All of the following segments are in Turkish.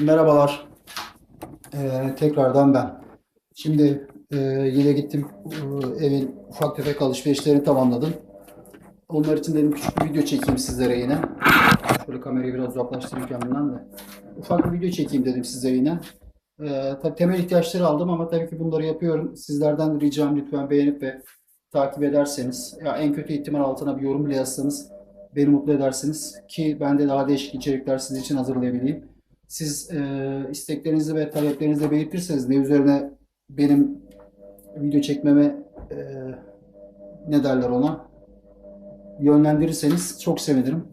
Merhabalar. Ee, tekrardan ben. Şimdi e, yine gittim e, evin ufak tefek alışverişlerini tamamladım. Onlar için dedim küçük bir video çekeyim sizlere yine. Şöyle kamerayı biraz uzaklaştırayım kendimden de. Ufak bir video çekeyim dedim size yine. Ee, tabii temel ihtiyaçları aldım ama tabii ki bunları yapıyorum. Sizlerden ricam lütfen beğenip ve takip ederseniz. Ya en kötü ihtimal altına bir yorum bile yazsanız beni mutlu edersiniz ki ben de daha değişik içerikler sizin için hazırlayabileyim. Siz e, isteklerinizi ve taleplerinizi de belirtirseniz ne üzerine benim video çekmeme e, ne derler ona yönlendirirseniz çok sevinirim.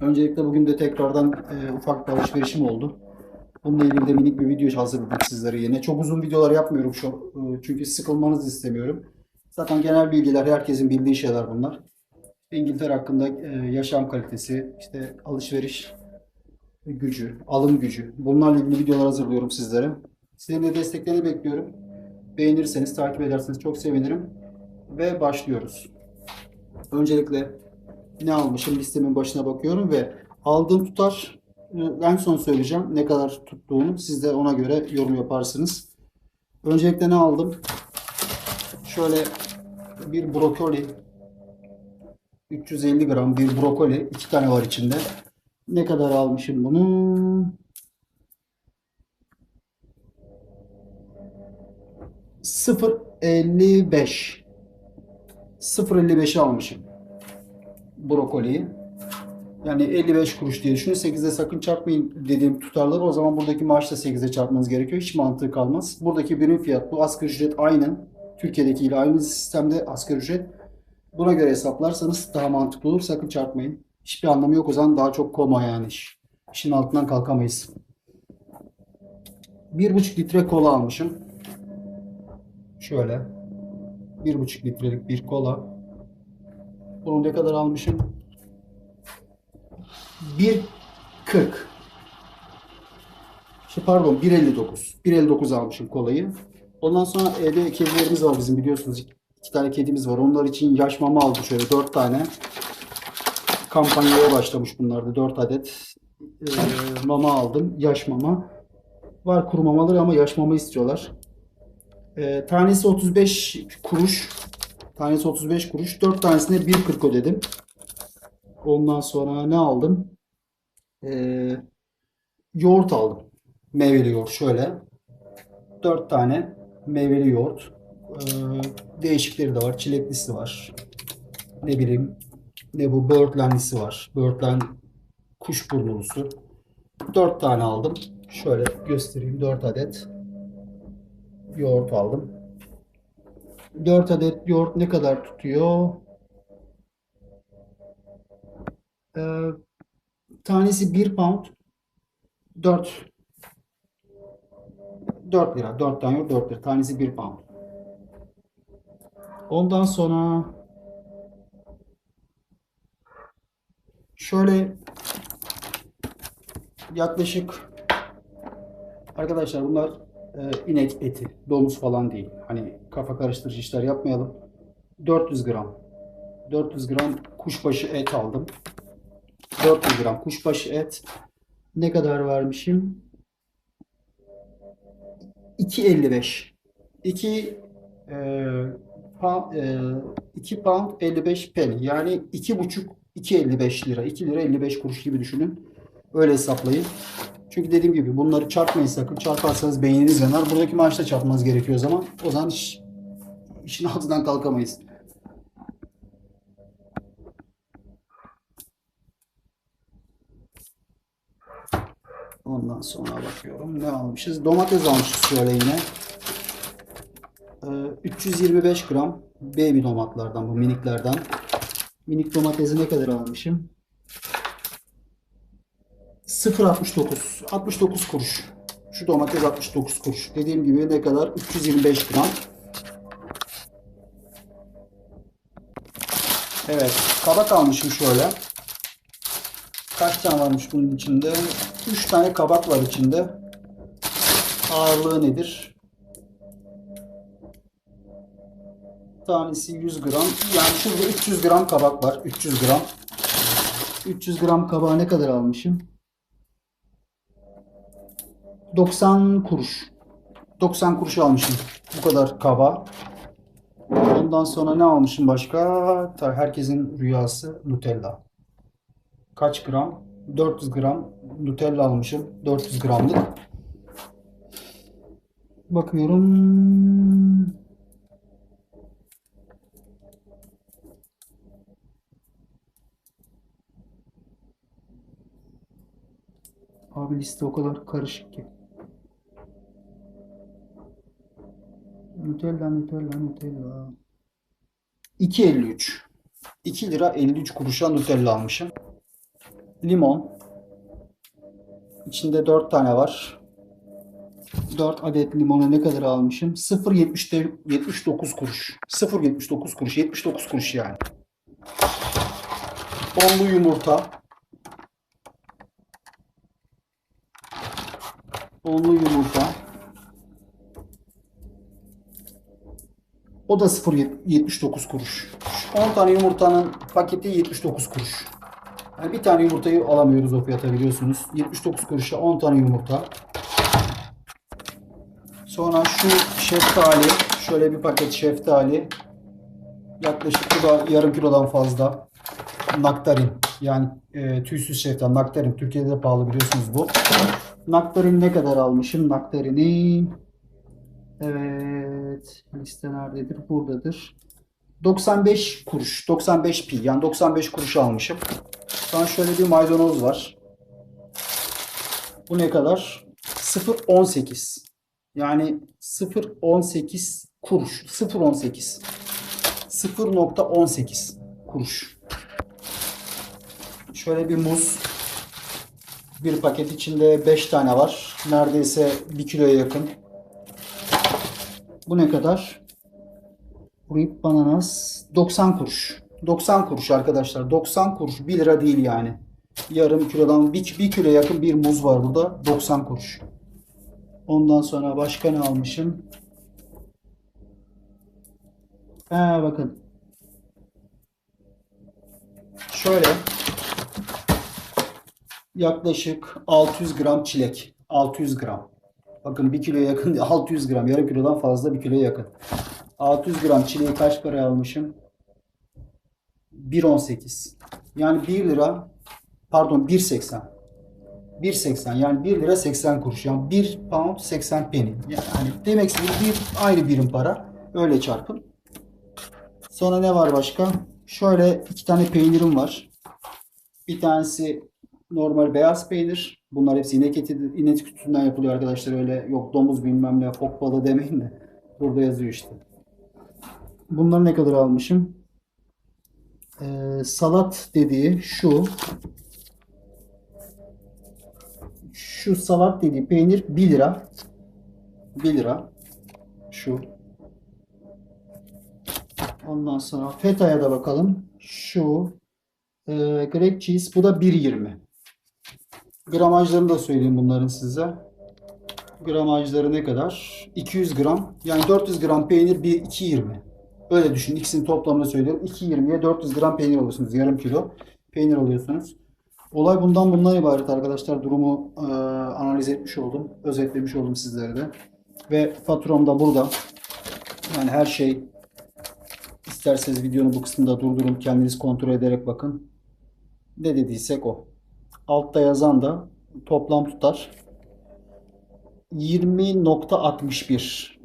Öncelikle bugün de tekrardan e, ufak bir alışverişim oldu. Bununla ilgili de minik bir video hazırladım sizlere yine. Çok uzun videolar yapmıyorum şu e, çünkü sıkılmanızı istemiyorum. Zaten genel bilgiler herkesin bildiği şeyler bunlar. İngiltere hakkında e, yaşam kalitesi, işte alışveriş gücü, alım gücü. Bunlarla ilgili videolar hazırlıyorum sizlere. Sizin de desteklerini bekliyorum. Beğenirseniz, takip ederseniz çok sevinirim. Ve başlıyoruz. Öncelikle ne almışım listemin başına bakıyorum ve aldığım tutar e, en son söyleyeceğim ne kadar tuttuğunu. Siz de ona göre yorum yaparsınız. Öncelikle ne aldım? Şöyle bir brokoli 350 gram bir brokoli. iki tane var içinde. Ne kadar almışım bunu? Sıfır elli beş. 0.55 almışım. Brokoliyi. Yani 55 kuruş diye düşünün. 8'e sakın çarpmayın dediğim tutarları o zaman buradaki maaşla 8'e çarpmanız gerekiyor. Hiç mantığı kalmaz. Buradaki birim fiyat bu. Asgari ücret aynı. Türkiye'deki ile aynı sistemde asgari ücret. Buna göre hesaplarsanız daha mantıklı olur. Sakın çarpmayın. Hiçbir anlamı yok o zaman daha çok koma yani iş. İşin altından kalkamayız. Bir buçuk litre kola almışım. Şöyle. Bir buçuk litrelik bir kola. Bunu ne kadar almışım? 1.40. Şey pardon 1.59. 1.59 almışım kolayı. Ondan sonra evde kedilerimiz var bizim biliyorsunuz. İki tane kedimiz var. Onlar için yaş mama aldım şöyle dört tane. Kampanyaya başlamış bunlar da 4 adet e, mama aldım. Yaş mama. Var kuru mamaları ama yaş mama istiyorlar. E, tanesi 35 kuruş. Tanesi 35 kuruş. 4 tanesine 1.40 ödedim. Ondan sonra ne aldım? E, yoğurt aldım. Meyveli yoğurt şöyle. 4 tane meyveli yoğurt. E, değişikleri de var. Çileklisi var. Ne bileyim ne bu Birdland'lisi var. Birdland kuş burnulusu. 4 tane aldım. Şöyle göstereyim. 4 adet yoğurt aldım. 4 adet yoğurt ne kadar tutuyor? Ee, tanesi 1 pound. 4 4 lira. 4 tane yoğurt 4 lira. Tanesi 1 pound. Ondan sonra şöyle yaklaşık arkadaşlar bunlar e, inek eti, domuz falan değil. Hani kafa karıştırıcı işler yapmayalım. 400 gram 400 gram kuşbaşı et aldım. 400 gram kuşbaşı et. Ne kadar vermişim? 2.55. 2 e, pound, e, 2 pound 55 penny. Yani 2,5 2.55 lira. 2 lira 55 kuruş gibi düşünün. Öyle hesaplayın. Çünkü dediğim gibi bunları çarpmayın sakın. Çarparsanız beyniniz yanar. Buradaki maaşla çarpmanız gerekiyor o zaman. O zaman iş, işin altından kalkamayız. Ondan sonra bakıyorum. Ne almışız? Domates almışız şöyle yine. Ee, 325 gram baby domatlardan bu miniklerden. Minik domatesi ne kadar almışım? 0.69. 69 kuruş. Şu domates 69 kuruş. Dediğim gibi ne kadar? 325 gram. Evet. Kabak almışım şöyle. Kaç tane varmış bunun içinde? 3 tane kabak var içinde. Ağırlığı nedir? Tanesi 100 gram. Yani şurada 300 gram kabak var. 300 gram. 300 gram kabağı ne kadar almışım? 90 kuruş. 90 kuruş almışım. Bu kadar kaba. Ondan sonra ne almışım başka? Herkesin rüyası Nutella. Kaç gram? 400 gram Nutella almışım. 400 gramlık. Bakıyorum. Abi liste o kadar karışık ki. Nutella, Nutella, Nutella. 2.53. 2 lira 53 kuruşa Nutella almışım. Limon. İçinde 4 tane var. 4 adet limonu ne kadar almışım? 0.79 kuruş. 0.79 kuruş. 79 kuruş yani. Onlu yumurta. Onlu yumurta. O da 0.79 kuruş. 10 tane yumurtanın paketi 79 kuruş. Yani bir tane yumurtayı alamıyoruz o fiyata biliyorsunuz. 79 kuruşa 10 tane yumurta. Sonra şu şeftali. Şöyle bir paket şeftali. Yaklaşık bu da yarım kilodan fazla. Naktarin. Yani e, tüysüz şeftali. Naktarin. Türkiye'de de pahalı biliyorsunuz bu. Naktarin ne kadar almışım? Naktarini Evet. Liste nerededir? Buradadır. 95 kuruş. 95 pi. Yani 95 kuruş almışım. Sonra şöyle bir maydanoz var. Bu ne kadar? 0.18. Yani 0.18 kuruş. 0.18. 0.18 kuruş. Şöyle bir muz. Bir paket içinde 5 tane var. Neredeyse 1 kiloya yakın. Bu ne kadar? Rip bananas 90 kuruş. 90 kuruş arkadaşlar. 90 kuruş. 1 lira değil yani. Yarım kilodan 1, 1 kilo yakın bir muz var burada. 90 kuruş. Ondan sonra başka ne almışım? Ha bakın. Şöyle yaklaşık 600 gram çilek. 600 gram. Bakın 1 kiloya yakın 600 gram. Yarım kilodan fazla 1 kiloya yakın. 600 gram çileği kaç paraya almışım? 1.18. Yani 1 lira pardon 1.80. 1.80 yani 1 lira 80 kuruş. Yani 1 pound 80 penny. Yani demek istediğim bir aynı birim para. Öyle çarpın. Sonra ne var başka? Şöyle iki tane peynirim var. Bir tanesi normal beyaz peynir. Bunlar hepsi inek eti, inek sütünden yapılıyor arkadaşlar. Öyle yok domuz bilmem ne, fok balığı demeyin de. Burada yazıyor işte. Bunları ne kadar almışım? Ee, salat dediği şu. Şu salat dediği peynir 1 lira. 1 lira. Şu. Ondan sonra feta'ya da bakalım. Şu. E, grape cheese bu da 1.20. Gramajlarını da söyleyeyim bunların size. Gramajları ne kadar? 200 gram. Yani 400 gram peynir bir 2.20. Öyle düşün. İkisinin toplamını söylüyorum. 2.20'ye 400 gram peynir alıyorsunuz. Yarım kilo peynir alıyorsunuz. Olay bundan bundan ibaret arkadaşlar. Durumu e, analiz etmiş oldum. Özetlemiş oldum sizlere de. Ve faturam da burada. Yani her şey isterseniz videonun bu kısmında durdurun. Kendiniz kontrol ederek bakın. Ne dediysek o. Altta yazan da toplam tutar. 20.61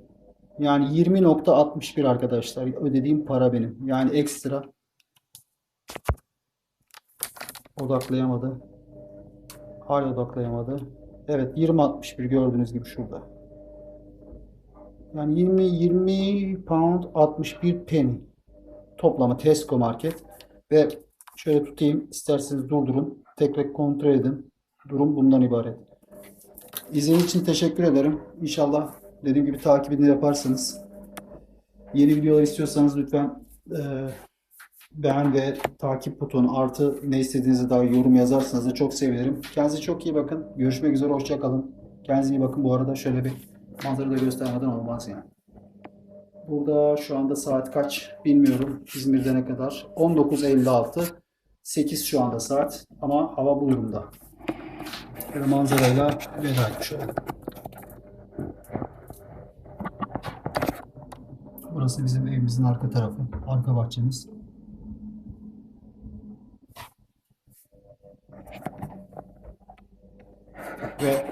yani 20.61 arkadaşlar ödediğim para benim. Yani ekstra odaklayamadı. Hala odaklayamadı. Evet 20.61 gördüğünüz gibi şurada. Yani 20 20 pound 61 penny toplamı Tesco market ve şöyle tutayım isterseniz durdurun. Tekrar kontrol edin. Durum bundan ibaret. İzlediğiniz için teşekkür ederim. İnşallah dediğim gibi takibini yaparsınız. Yeni videolar istiyorsanız lütfen e, beğen ve takip butonu artı ne istediğinize dair yorum yazarsanız da çok sevinirim. Kendinize çok iyi bakın. Görüşmek üzere. Hoşçakalın. Kendinize iyi bakın. Bu arada şöyle bir manzara da göstermeden olmaz yani. Burada şu anda saat kaç bilmiyorum. İzmir'de ne kadar? 19.56. 8 şu anda saat ama hava bu durumda. Böyle manzarayla veda etmiş. Burası bizim evimizin arka tarafı. Arka bahçemiz. Ve